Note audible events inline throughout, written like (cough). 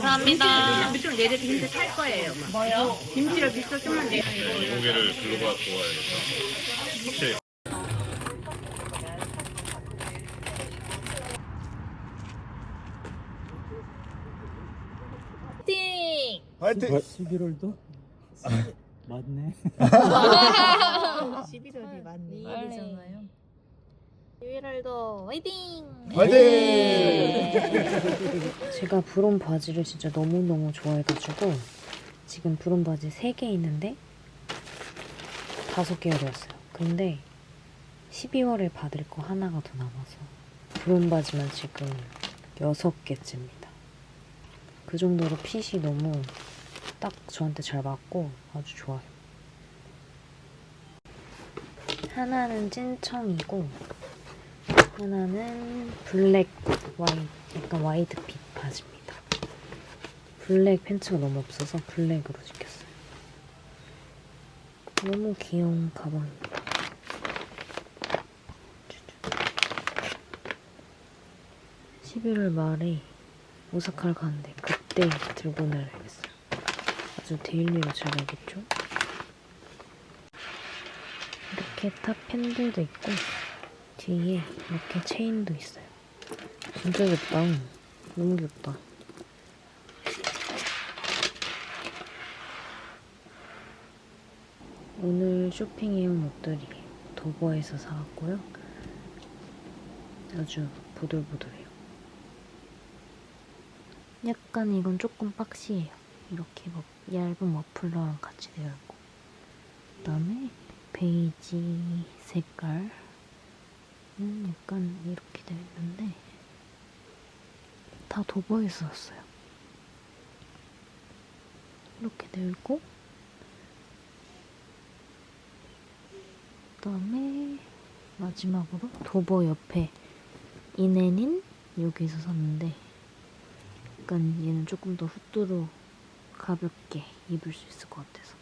감사합니다. 밑으로 내려 김치 탈 거예요. 막. 뭐요? 김치를 밑으로 좀만 내. 고개를 글로 가 보아야겠다. 확실히 띵! 화이팅! 11월도? 맞네. 11월이 맞네. 내일이잖아요. 11월도 화이팅! 화이팅! 제가 브론 바지를 진짜 너무너무 좋아해가지고 지금 브론 바지 3개 있는데 5개가 되었어요. 근데 12월에 받을 거 하나가 더 남아서 브론 바지만 지금 6개째입니다. 그 정도로 핏이 너무 딱 저한테 잘 맞고 아주 좋아요. 하나는 찐청이고 하나는 블랙 와이 약간 와이드핏 바지입니다. 블랙 팬츠가 너무 없어서 블랙으로 시켰어요. 너무 귀여운 가방입니다. 11월 말에 오사카를 가는데 그때 들고 나야겠어요. 아주 데일리로 잘 나겠죠? 이렇게 탑 팬들도 있고 뒤에 이렇게 체인도 있어요. 진짜 귀엽다. 너무 귀엽다. 오늘 쇼핑해온 옷들이 도버에서 사왔고요. 아주 보들보들해요. 약간 이건 조금 박시해요. 이렇게 뭐 얇은 머플러랑 같이 되어 있고. 그 다음에 베이지 색깔 음, 약간 이렇게 되어 있는데 다 도버에서 샀어요. 이렇게 되어 있고 그다음에 마지막으로 도버 옆에 이네닌 여기서 샀는데 약간 얘는 조금 더 후뚜루 가볍게 입을 수 있을 것 같아서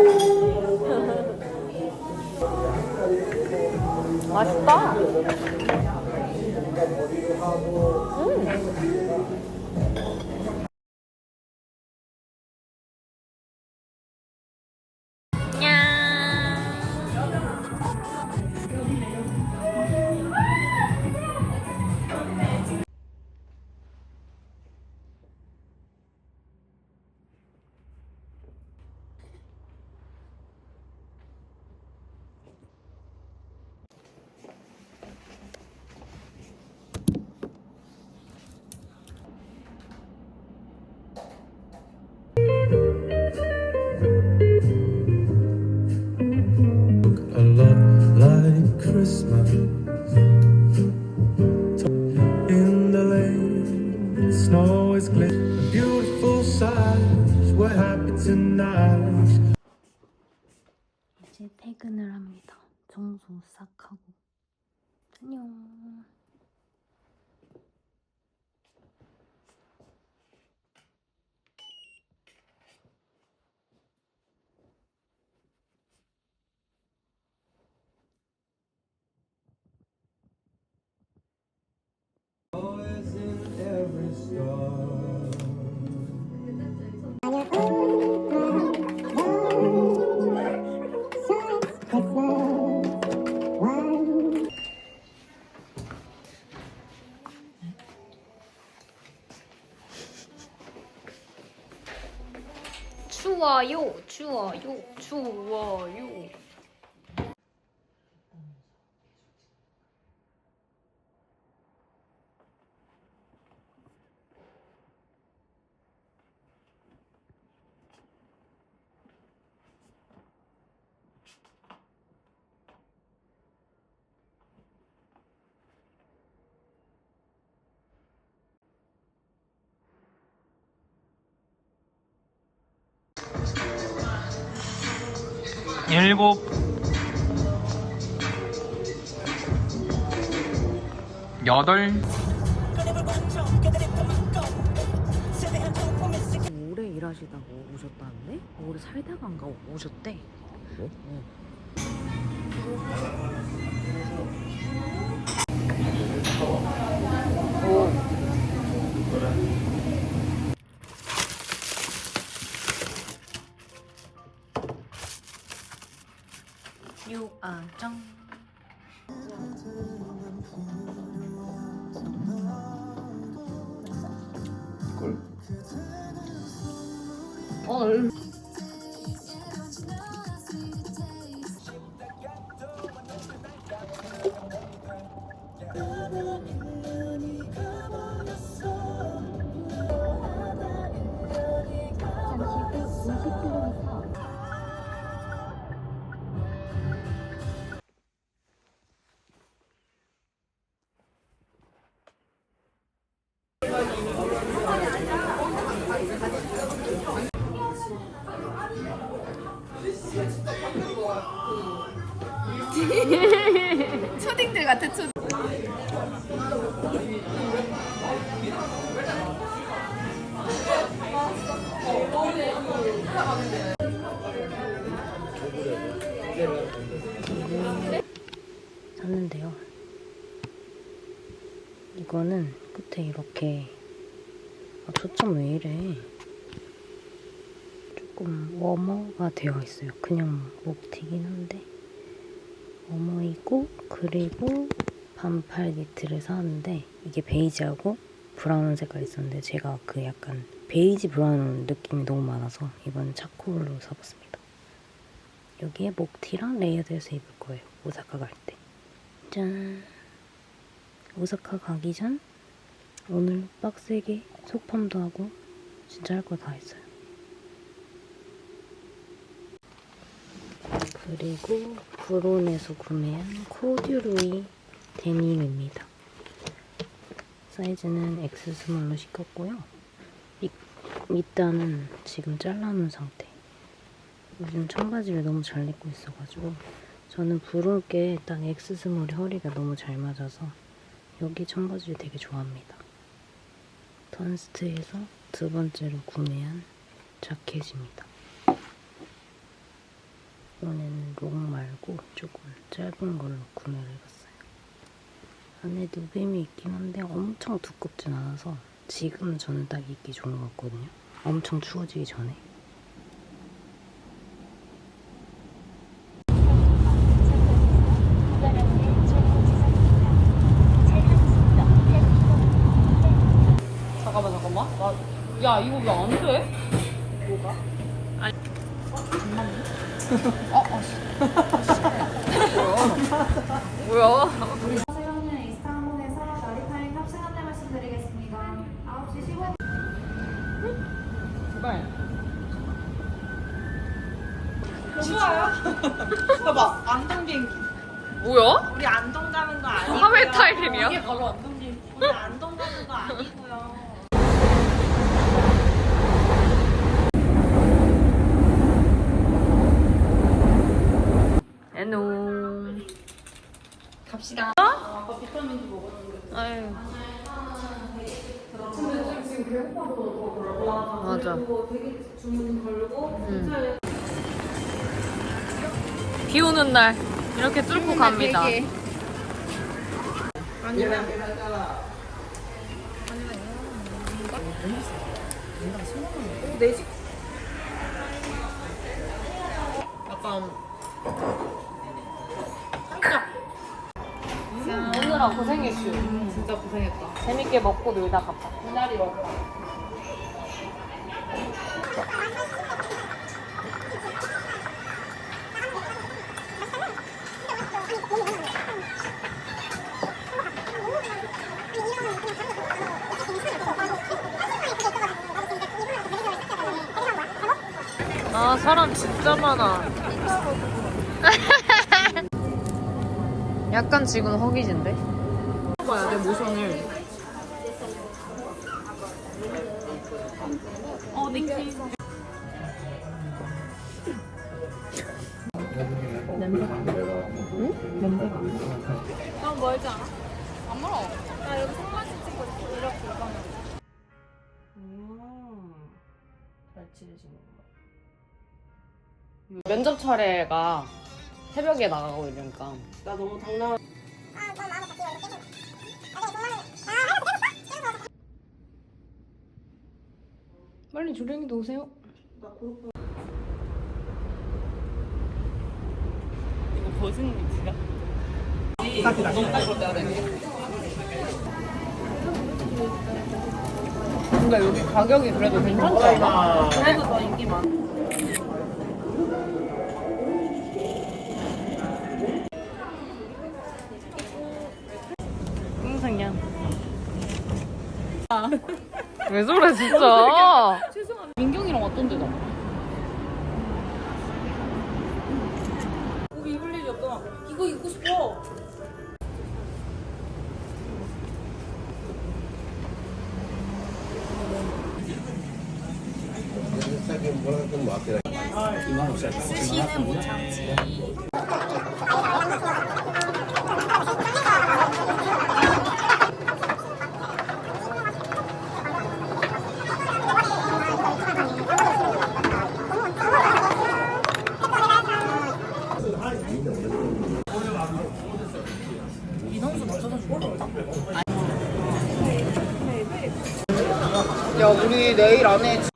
(laughs) 맛있다. a 청소 싹 하고. 안녕. Always in every storm. 추 일곱 여덟 오래 일하시다고 오셨다는데? 오래 살다간가 오셨대. 어. 유 아정. 이렇게 아, 초점 왜 이래? 조금 워머가 되어 있어요. 그냥 목티긴 한데 워머이고 그리고 반팔 니트를 사왔는데 이게 베이지하고 브라운 색깔 있었는데 제가 그 약간 베이지 브라운 느낌이 너무 많아서 이번 차콜로 사봤습니다. 여기에 목티랑 레이어드해서 입을 거예요. 오사카 갈 때. 짠. 오사카 가기 전 오늘 빡세게 속팜도 하고 진짜 할 거 다 했어요. 그리고 브론에서 구매한 코듀로이 데님입니다. 사이즈는 X 스몰로 시켰고요. 밑, 밑단은 지금 잘라놓은 상태. 요즘 청바지를 너무 잘 입고 있어가지고 저는 부르게 딱 X 스몰이 허리가 너무 잘 맞아서 여기 청바지를 되게 좋아합니다. 턴스트에서 두 번째로 구매한 자켓입니다. 이번에는 롱 말고 조금 짧은 걸로 구매를 해봤어요. 안에 누빔이 있긴 한데 엄청 두껍진 않아서 지금 저는 딱 입기 좋은 것 같거든요. 엄청 추워지기 전에. 잠깐만 잠깐만. 나, 야 이거 왜 안 돼? 뭐야? 세련된 이스탄불에서 마리타임 탑승 안내 말씀드리겠습니다. 9시 15분 제발. 좋아요. 봐봐 안동 비행기. 뭐야? 우리 안동 가는 거 아니고요. 하회 타임이야? 이게 바로 안동 비행기. 우리 안동 가는 거 아니고 에노. 갑시다. 아유. 맞아. 응. 비 오는 날 이렇게 뚫고 갑니다. 약간 오늘아 고생했슈. 진짜 고생했다. 재밌게 먹고 놀다 갔다. 기다리 먹어. 아 사람 진짜 많아. (laughs) 약간 지금 허기진데? 봐야 돼 모션을. 어 닉키. 너무 멀지 않아? 안 멀어. 나 여기 손맛집 찍고 있어. 이렇게 이거는. 잘 치르시는구나. 면접 차례가 새벽에 나가고 이러니까. 나 너무 당당. 조랭이도 오세요. 이거 버진 위치가? 근데 여기 가격이 그래도 괜찮지 않아? 그래도 더 인기 많아. 왜 저래 진짜? 야 우리 내일 안에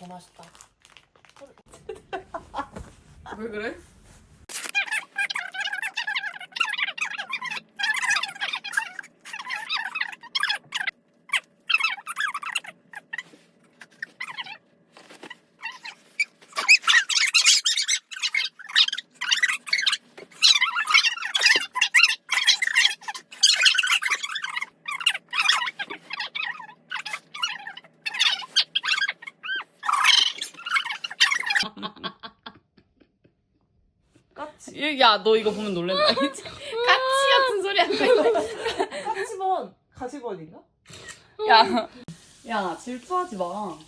더 맛있다. 왜 그래? 야 너 이거 보면 놀란다. (laughs) 까치 같은 소리 한다 이거. 카치번 가시번인가? 야, 야 질투하지 마.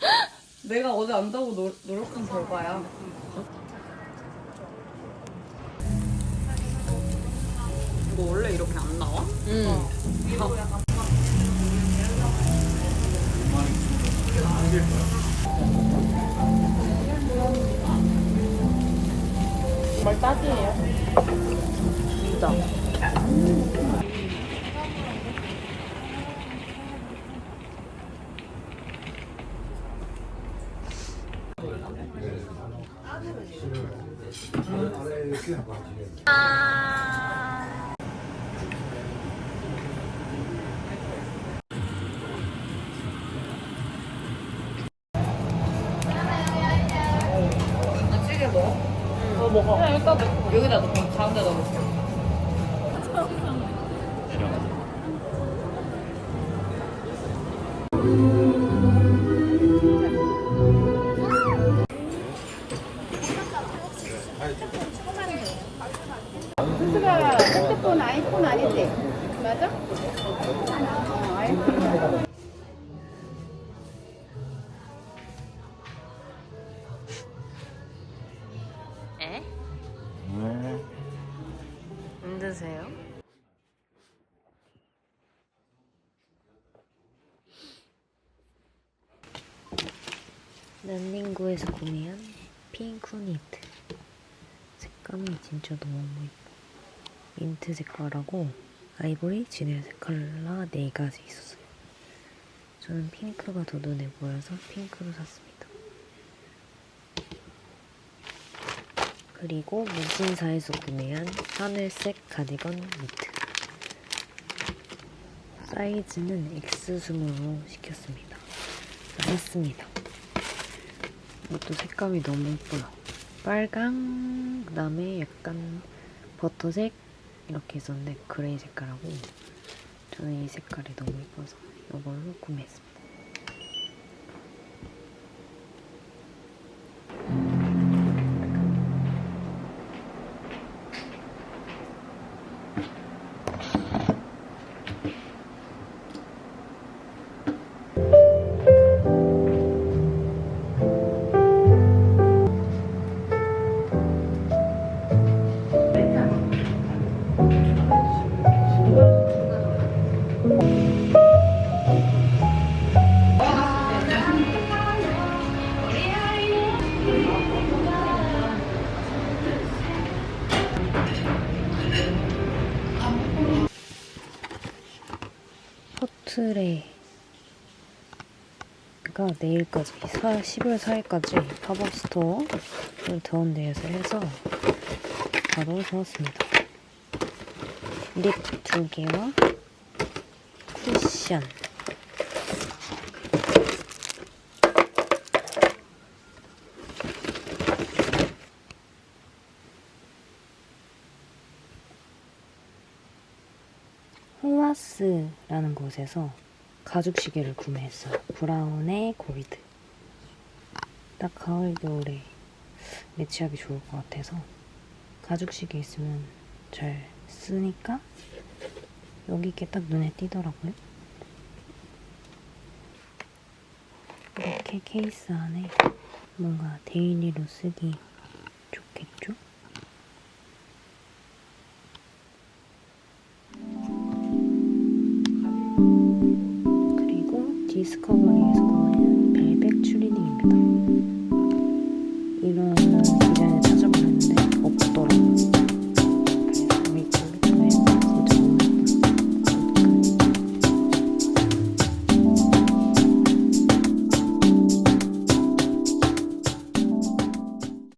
내가 어제 안다고 노, 노력한 결과야. 이거 원래 이렇게 안 나와? 응. 정말 딱이에요. 진짜. 찌 먹어. 그냥 여기다 넣고 여기다 넣고 가운데 넣어. 핸드폰 아이폰 아니지? 맞아? 런닝구에서 구매한 핑크 니트. 색감이 진짜 너무 예뻐. 민트 색깔하고 아이보리, 진해 색깔라 네 가지 있었어요. 저는 핑크가 더 눈에 보여서 핑크로 샀습니다. 그리고 무신사에서 구매한 하늘색 가디건 니트. 사이즈는 X 스몰로 시켰습니다. 샀습니다. 이것도 색감이 너무 예뻐요. 빨강, 그 다음에 약간 버터색 이렇게 있었는데 그레이 색깔하고 저는 이 색깔이 너무 예뻐서 이걸로 구매했습니다. 내일까지 4, 10월 4일까지 팝업 스토어를 더운데에서 해서 바로 사왔습니다. 립두 개와 쿠션 호와스라는 곳에서 가죽 시계를 구매했어요. 브라운의 골드. 딱 가을 겨울에 매치하기 좋을 것 같아서 가죽 시계 있으면 잘 쓰니까 여기 이게 딱 눈에 띄더라고요. 이렇게 케이스 안에 뭔가 데일리로 쓰기 좋겠죠? 디스커버리에서 구매한 벨벳 추리닝입니다. 이런